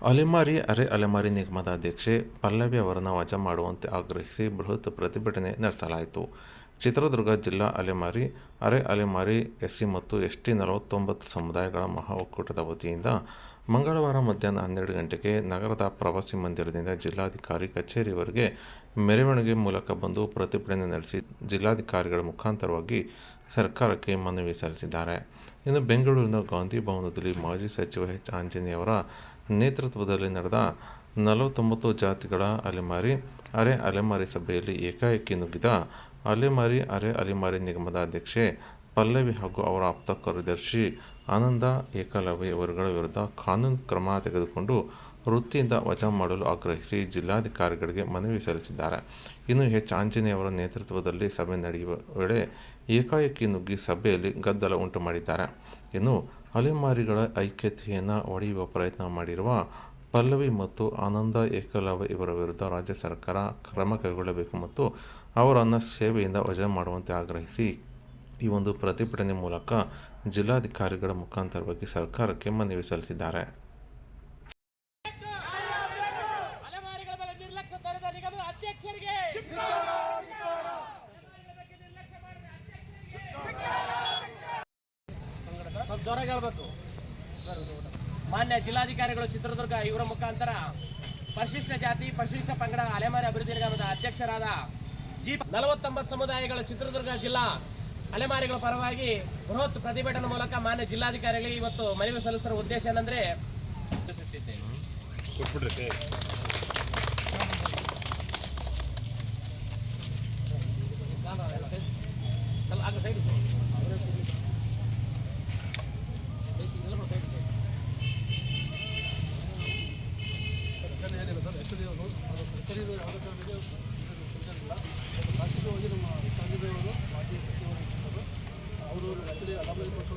ಅಲೆಮಾರಿ ಅರೆ ಅಲೆಮಾರಿ ನಿಗಮದ ಅಧ್ಯಕ್ಷೆ ಪಲ್ಲವಿ ಅವರನ್ನು ವಜಾ ಮಾಡುವಂತೆ ಆಗ್ರಹಿಸಿ ಬೃಹತ್ ಪ್ರತಿಭಟನೆ ನಡೆಸಲಾಯಿತು. ಚಿತ್ರದುರ್ಗ ಜಿಲ್ಲಾ ಅಲೆಮಾರಿ, ಅರೆ ಅಲೆಮಾರಿ, ಎಸ್ಸಿ ಮತ್ತು ಎಸ್ಟಿ ನಲವತ್ತೊಂಬತ್ತು ಸಮುದಾಯಗಳ ಮಹಾ ಒಕ್ಕೂಟದ ವತಿಯಿಂದ ಮಂಗಳವಾರ ಮಧ್ಯಾಹ್ನ ಹನ್ನೆರಡು ಗಂಟೆಗೆ ನಗರದ ಪ್ರವಾಸಿ ಮಂದಿರದಿಂದ ಜಿಲ್ಲಾಧಿಕಾರಿ ಕಚೇರಿವರೆಗೆ ಮೆರವಣಿಗೆ ಮೂಲಕ ಬಂದು ಪ್ರತಿಭಟನೆ ನಡೆಸಿ ಜಿಲ್ಲಾಧಿಕಾರಿಗಳ ಮುಖಾಂತರವಾಗಿ ಸರ್ಕಾರಕ್ಕೆ ಮನವಿ ಸಲ್ಲಿಸಿದ್ದಾರೆ. ಇನ್ನು ಬೆಂಗಳೂರಿನ ಗಾಂಧಿ ಭವನದಲ್ಲಿ ಮಾಜಿ ಸಚಿವ ಎಚ್. ಆಂಜನೇಯವರ ನೇತೃತ್ವದಲ್ಲಿ ನಡೆದ ನಲವತ್ತೊಂಬತ್ತು ಜಾತಿಗಳ ಅಲೆಮಾರಿ, ಅರೆ ಅಲೆಮಾರಿ ಸಭೆಯಲ್ಲಿ ಏಕಾಏಕಿ ನುಗ್ಗಿದ ಅಲೆಮಾರಿ ಅರೆ ಅಲೆಮಾರಿ ನಿಗಮದ ಅಧ್ಯಕ್ಷೆ, ಪಲ್ಲವಿ ಹಾಗೂ ಅವರ ಆಪ್ತ ಕಾರ್ಯದರ್ಶಿ ಆನಂದ ಏಕಲವ್ಯ ಇವರುಗಳ ವಿರುದ್ಧ ಕಾನೂನು ಕ್ರಮ ತೆಗೆದುಕೊಂಡು ವೃತ್ತಿಯಿಂದ ವಜಾ ಮಾಡಲು ಆಗ್ರಹಿಸಿ ಜಿಲ್ಲಾಧಿಕಾರಿಗಳಿಗೆ ಮನವಿ ಸಲ್ಲಿಸಿದ್ದಾರೆ. ಇನ್ನು ಎಚ್. ಆಂಜನೇಯವರ ನೇತೃತ್ವದಲ್ಲಿ ಸಭೆ ನಡೆಯುವ ವೇಳೆ ಏಕಾಏಕಿ ನುಗ್ಗಿ ಸಭೆಯಲ್ಲಿ ಗದ್ದಲ ಉಂಟು ಮಾಡಿದ್ದಾರೆ ಇನ್ನು ಅಲೆಮಾರಿಗಳ ಐಕ್ಯತೆಯನ್ನು ಒಡೆಯುವ ಪ್ರಯತ್ನ ಮಾಡಿರುವ ಪಲ್ಲವಿ ಮತ್ತು ಆನಂದ ಏಕಲವ್ಯ ಇವರ ವಿರುದ್ಧ ರಾಜ್ಯ ಸರ್ಕಾರ ಕ್ರಮ ಕೈಗೊಳ್ಳಬೇಕು ಮತ್ತು ಅವರನ್ನು ಸೇವೆಯಿಂದ ವಜಾ ಮಾಡುವಂತೆ ಆಗ್ರಹಿಸಿ. ಈ ಒಂದು ಪ್ರತಿಭಟನೆ ಮೂಲಕ ಜಿಲ್ಲಾಧಿಕಾರಿಗಳ ಮುಖಾಂತರವಾಗಿ ಸರ್ಕಾರಕ್ಕೆ ಮನವಿ ಸಲ್ಲಿಸಿದ್ದಾರೆ. ಹೇಳ್ಬೇಕು. ಮಾನ್ಯ ಜಿಲ್ಲಾಧಿಕಾರಿಗಳು ಚಿತ್ರದುರ್ಗ ಇವರ ಮುಖಾಂತರ ಪರಿಶಿಷ್ಟ ಜಾತಿ ಪರಿಶಿಷ್ಟ ಪಂಗಡ ಅಲೆಮಾರಿ ಅಭಿವೃದ್ಧಿ ನಿಗಮದ ಅಧ್ಯಕ್ಷರಾದ ಜಿ ನಲವತ್ತೊಂಬತ್ತು ಸಮುದಾಯಗಳ ಚಿತ್ರದುರ್ಗ ಜಿಲ್ಲಾ ಅಲೆಮಾರಿಗಳ ಪರವಾಗಿ ಬೃಹತ್ ಪ್ರತಿಭಟನೆ ಮೂಲಕ ಮಾನ್ಯ ಜಿಲ್ಲಾಧಿಕಾರಿಗಳಿಗೆ ಇವತ್ತು ಮನವಿ ಸಲ್ಲಿಸಿರುವ ಉದ್ದೇಶ ಏನಂದ್ರೆ ಅವರು ಆ್ಯಕ್ಚುಲಿ ಅಲಾಮಲ್ಲಿ ಕೊಟ್ಟು